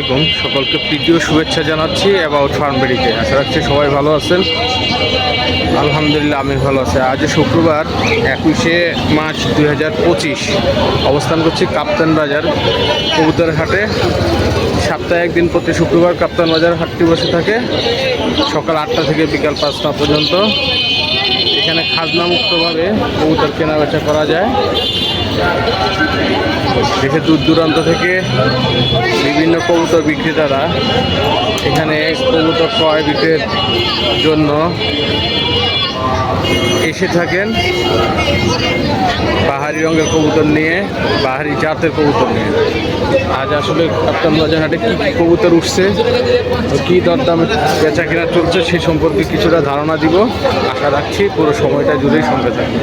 আলাইকুম। সকলকে প্রীতীয় শুভেচ্ছা জানাচ্ছি অ্যাবাউট ফার্মবেরিতে আশা রাখছি সবাই ভালো আছেন। আলহামদুলিল্লাহ, আমি ভালো আছি। আজ শুক্রবার, একুশে মার্চ দুই হাজার পঁচিশ। অবস্থান করছি কাপ্তান বাজার কবুতর হাটে সপ্তাহে একদিন প্রতি শুক্রবার কাপ্তান বাজার হাটটি বসে থাকে। সকাল আটটা থেকে বিকাল পাঁচটা পর্যন্ত। এখানে খাজনা মুক্তভাবে কবুতর কেনাবেচা করা যায়। দেশের দূর দূরান্ত থেকে বিভিন্ন কবুতর বিক্রেতারা এখানে কবুতর ক্রয় বিক্রয়ের জন্য এসে থাকেন। পাহাড়ি রঙের কবুতর নিয়ে পাহাড়ি জাতের কবুতর নিয়ে। আজ আসলে হাটে কী কী কবুতর উঠছে কী দরদাম বেচা কেনা চলছে সে সম্পর্কে কিছুটা ধারণা দিব। আশা রাখছি পুরো সময়টা জুড়েই সঙ্গে থাকবে।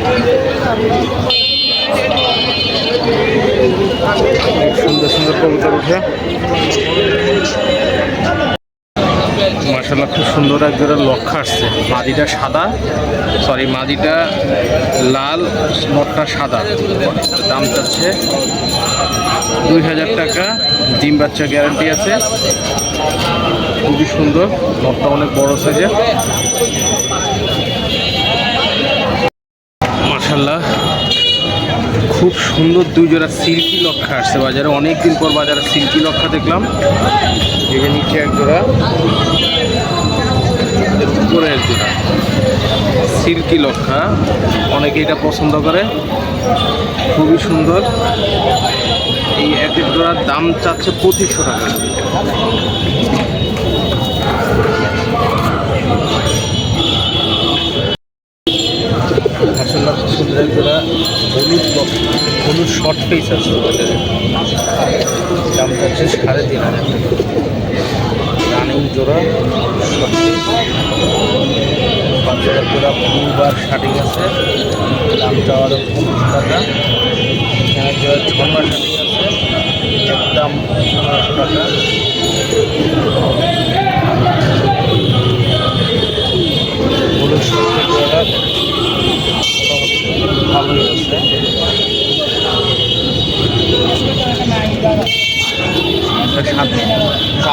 সুন্দর সুন্দর কবুতর উঠে। মার্শাল্লাহ খুব সুন্দর এক জোড়া লক্ষ্য আসছে মাদিটা সাদা সরি মাদিটা লাল নটটা সাদা। দাম চাচ্ছে দুই হাজার টাকা, ডিম বাচ্চা গ্যারান্টি আছে। খুবই সুন্দর নটটা অনেক বড় সাইজের মার্শাল্লাহ খুব সুন্দর দুই জোড়া সিল্কি লক্ষা আসছে বাজারে। অনেকদিন পর বাজারে সিল্কি লক্ষা দেখলাম। যে নিচে এক জোড়া। এর উপরে এক জোড়া সিল্কি লক্ষা অনেকে এটা পছন্দ করে। খুবই সুন্দর। এই এক এক জোড়ার দাম চাচ্ছে পঁচিশশো টাকা। সুন্দর হলুদ হলুদ শর্ট পিস আছে। দাম যাচ্ছে সাড়ে তিন হাজার। জোড়া। পাঁচ হাজার জোড়া ফুলবার শাটিং আছে। দামটা আরও পঁচিশ টাকা। এখানে জোড়া ছমার শাটিং আছে। একদম টাকা।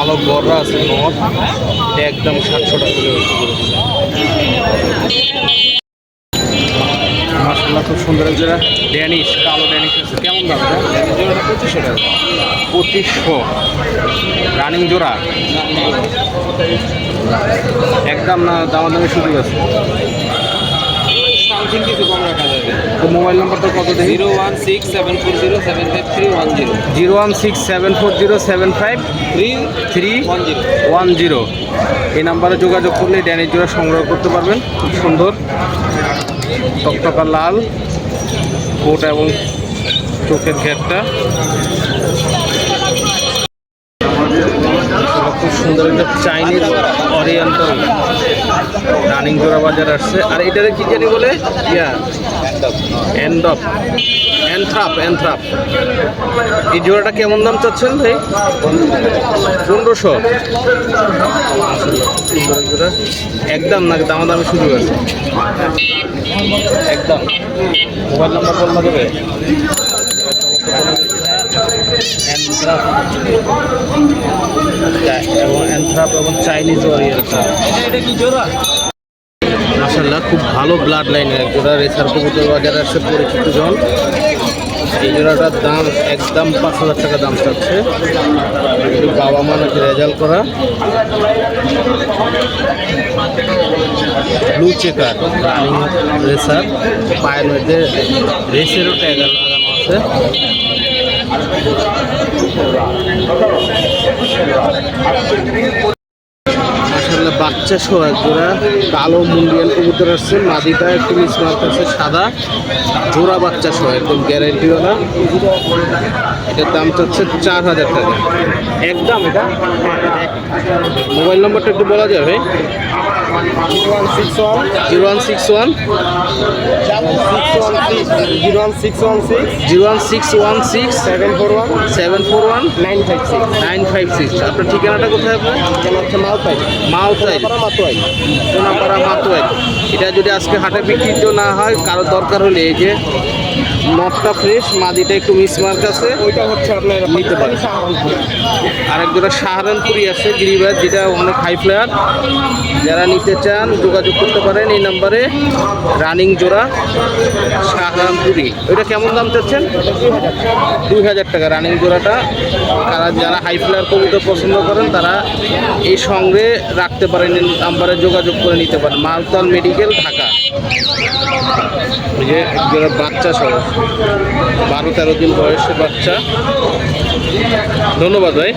কালো বড়রা আছে এটা একদম সাতশো টাকা করে মাসাল্লাহ খুব সুন্দর ড্যানিশ কালো ড্যানিশ আছে। কেমন দাম? জোড়াটা পঁচিশশো টাকা। পঁচিশশো। রানিং জোড়া। একদম না দামাদামি সুযোগ আছে। সামথিং কিছু কম রাখা যাবে তো মোবাইল নাম্বারটা কত দেখি? Zero one six seven four zero seven five three one zero zero one six seven four zero seven five three three one zero one zero এই নাম্বারে যোগাযোগ করলে ড্যানির জোড়া সংগ্রহ করতে পারবেন। খুব সুন্দর। টকটকা লাল। কোট এবং চোখের ঘেরটা। খুব সুন্দর একটা চাইনিজ অরিয়েন্টাল রানিং জোড়া বাজার আসছে। আর এটারে কি জানি বলে? ইয়া এন্ড অফ এনথ্রাপ এনথ্রাপ এই জোড়াটা কেমন দাম চাচ্ছেন ভাই? পনেরোশো। একদম না দামাদামি সুযোগ আছে একদম। মোবাইল নাম্বার বলনা দেবে অ্যানথ্রাপ এবং অ্যানথ্রাপ এবং চাইনিজ ওয়ারিয়ার মাসাল্লাহ খুব ভালো ব্লাড লাইনের এক জোড়া। রেসার কবুতর বাজারে আসছে পরিচিত জন। এই জোড়াটার দাম একদম পাঁচ হাজার টাকা দাম চাচ্ছে। এগুলি বাবা মা নাকি রেজাল্ট করা। ব্লু চেকার রানিং রেসার পায়ের মধ্যে রেসেরও ট্যাগ লাগানো আছে। বাচ্চা সহ জোড়া কালো মুন্ডিয়ান কবুতর আসছে। মাদিটা একটু মিসমার্ক আছে সাদা। জোড়া বাচ্চা সহ একদম গ্যারেন্টিওয়ালা এটার দাম হচ্ছে চার হাজার টাকা। একদম এটা? মোবাইল নম্বরটা একটু বলা যাবে zero one six one zero one six one zero one six one six seven four one seven four one nine five six nine five six আপনার ঠিকানাটা কোথায় আপনার? হচ্ছে মালতাই। মাতুয়াই সোনাপাড়া মাতুয়াই এটা যদি আজকে হাটে বিক্রিত না হয় কারও দরকার হলে এই যে নটটা ফ্রেশ মাদিটা একটু মিসমার্ক আছে। ওইটা হচ্ছে আপনার নিতে পারেন। আর আরেক জোড়া সাহারানপুরি আছে গিরিবাজ যেটা অনেক হাই ফ্লেয়ার যারা নিতে চান যোগাযোগ করতে পারেন এই নাম্বারে রানিং জোড়া সাহারানপুরি ওইটা কেমন দাম চাচ্ছেন? দুই হাজার টাকা। রানিং জোড়াটা। তারা যারা হাই ফ্লেয়ার কবুতর পছন্দ করেন তারা এই সঙ্গে রাখতে পারেন এই নাম্বারে যোগাযোগ করে নিতে পারেন। মালতাল মেডিকেল ঢাকা। যে এক বাচ্চা সহ। বারো তেরো দিন বয়সের বাচ্চা। ধন্যবাদ ভাই।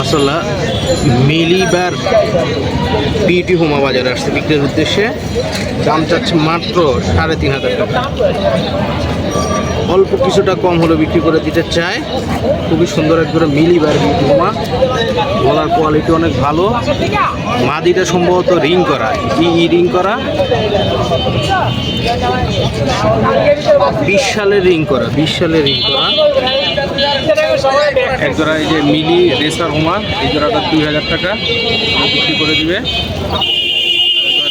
মশলা মিলিবার পিটি হোমা বাজারে আসছে বিক্রির উদ্দেশ্যে। দাম চাচ্ছে মাত্র সাড়ে তিন হাজার টাকা। অল্প কিছুটা কম হলে বিক্রি করে দিতে চায়। খুবই সুন্দর একবারে মিলিবার বিউটি হোমা গলার কোয়ালিটি অনেক ভালো। মাদিটা সম্ভবত রিং করা, ই রিং করা। বিশ সালের রিং করা বিশ সালের রিং করা। এক জোড়া এই যে মিলি রেসার হোমা এই জোড়াটা দুই হাজার টাকা। বিক্রি করে দিবে।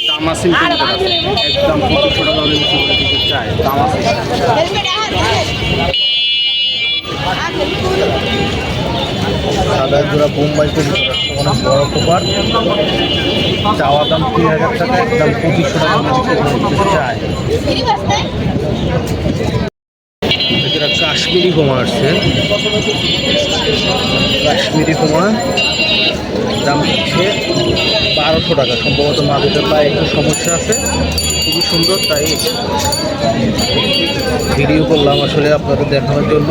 তামাসিন একদম পঁচিশশো টাকা বিক্রি করে দিতে চায় তামাসিন সাদা বোম্বাই কবুতর অনেক বড় কোপার। চাওয়া দাম তিন হাজার টাকা, একদম পঁচিশশো টাকা। চায় কাশ্মীরি হোমা আসছে কাশ্মীরি হোমা দাম হচ্ছে বারোশো টাকা। সম্ভবত মাদুরের পায়ে একটু সমস্যা আছে, খুবই সুন্দর, তাই ভিডিও করলাম আসলে আপনাদের দেখানোর জন্য।